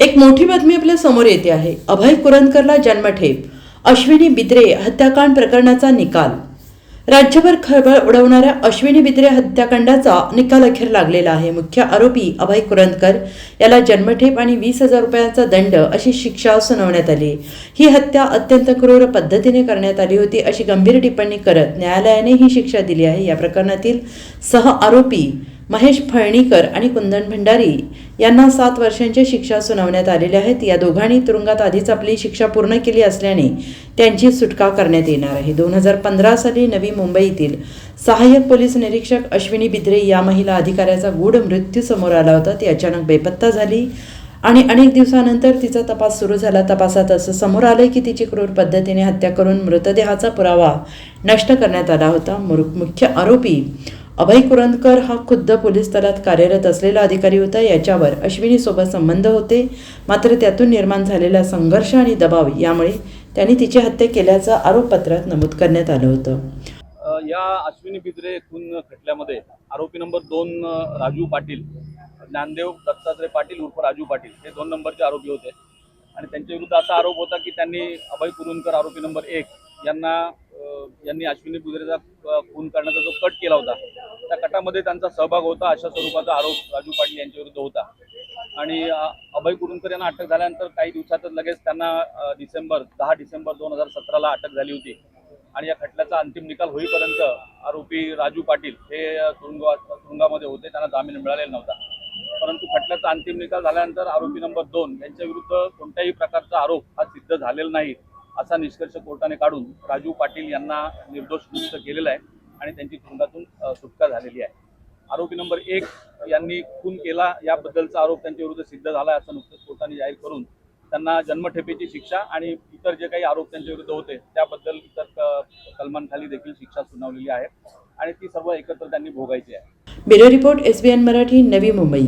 एक मोठी बातमी आपल्यासमोर येते आहे. अभय कुरंदकरला जन्मठेप अश्विनी बिद्रे हत्याकांड प्रकरणाचा निकाल. राज्यभर खळबळ उडवणाऱ्या अश्विनी बिद्रे हत्याकांडाचा निकाल अखेर लागलेला आहे. मुख्य आरोपी अभय कुरंदकर याला जन्मठेप आणि वीस हजार रुपयांचा दंड अशी शिक्षा सुनावण्यात आली. ही हत्या अत्यंत क्रूर पद्धतीने करण्यात आली होती अशी गंभीर टिप्पणी करत न्यायालयाने ही शिक्षा दिली आहे. या प्रकरणातील सह आरोपी महेश फळणीकर आणि कुंदन भंडारी यांना सात वर्षांच्या शिक्षा सुनावण्यात आलेल्या आहेत या दोघांनी तुरुंगात आधीच आपली शिक्षा पूर्ण केली असल्याने त्यांची सुटका करण्यात येणार आहे. दोन हजार पंधरा साली नवी मुंबईतील सहाय्यक पोलीस निरीक्षक अश्विनी बिद्रे या महिला अधिकाऱ्याचा गूढ मृत्यू समोर आला होता. ती अचानक बेपत्ता झाली आणि अनेक दिवसानंतर तिचा तपास सुरू झाला. तपासात असं समोर आलं की तिची क्रूर पद्धतीने हत्या करून मृतदेहाचा पुरावा नष्ट करण्यात आला होता. मुख्य आरोपी अभय कुरंदकर हा खुद्द पोलीस दलात कार्यरत असलेला अधिकारी होता. याच्यावर अश्विनीसोबत संबंध होते. मात्र त्यातून निर्माण झालेला संघर्ष आणि दबाव यामुळे त्यांनी तिची हत्या केल्याचं आरोपपत्रात नमूद करण्यात आलं होतं. या अश्विनी बिद्रे खून खटल्यामध्ये आरोपी नंबर दोन राजू पाटील ज्ञानदेव दत्तात्रय पाटील उर्फ राजू पाटील हे दोन नंबरचे आरोपी होते. आणि त्यांच्या विरुद्ध असा आरोप होता की त्यांनी अभय कुरुंदकर आरोपी नंबर एक यांना यांनी अश्विनी बिद्रेचा खून करण्याचा जो कट यामध्ये त्यांचा सहभाग होता अशा स्वरूपाचा आरोप राजू पाटील यांच्या विरुद्ध होता. आणि अभय कुरुंदकर यांना अटक झाल्यानंतर काही दिवसातच लगेच त्यांना डिसेंबर दहा डिसेंबर दोन हजार सतराला अटक झाली होती. आणि या खटल्याचा अंतिम निकाल होईपर्यंत आरोपी राजू पाटील हे तुरुंगा तुरुंगामध्ये होते त्यांना जामीन मिळालेला नव्हता. परंतु खटल्याचा अंतिम निकाल झाल्यानंतर आरोपी नंबर दोन यांच्या विरुद्ध कोणत्याही प्रकारचा आरोप हा सिद्ध झालेला नाही असा निष्कर्ष कोर्टाने काढून राजू पाटील यांना निर्दोष मुक्त केलेला आहे. आणि त्यांची तुरुंगातून सुटका झालेली आहे. आरोपी नंबर एक यांनी खून केला. याबद्दलचा आरोप त्यांच्या विरुद्ध सिद्ध झाला असं नुकतंच कोर्टाने जाहीर करून त्यांना जन्मठेपेची शिक्षा आणि इतर जे काही आरोप त्यांच्या विरुद्ध होते त्याबद्दल इतर कलमांखाली देखील शिक्षा सुनावलेली आहे. आणि ती सर्व एकत्र त्यांनी भोगायची आहे. Bureau report S B N Marathi Navi Mumbai.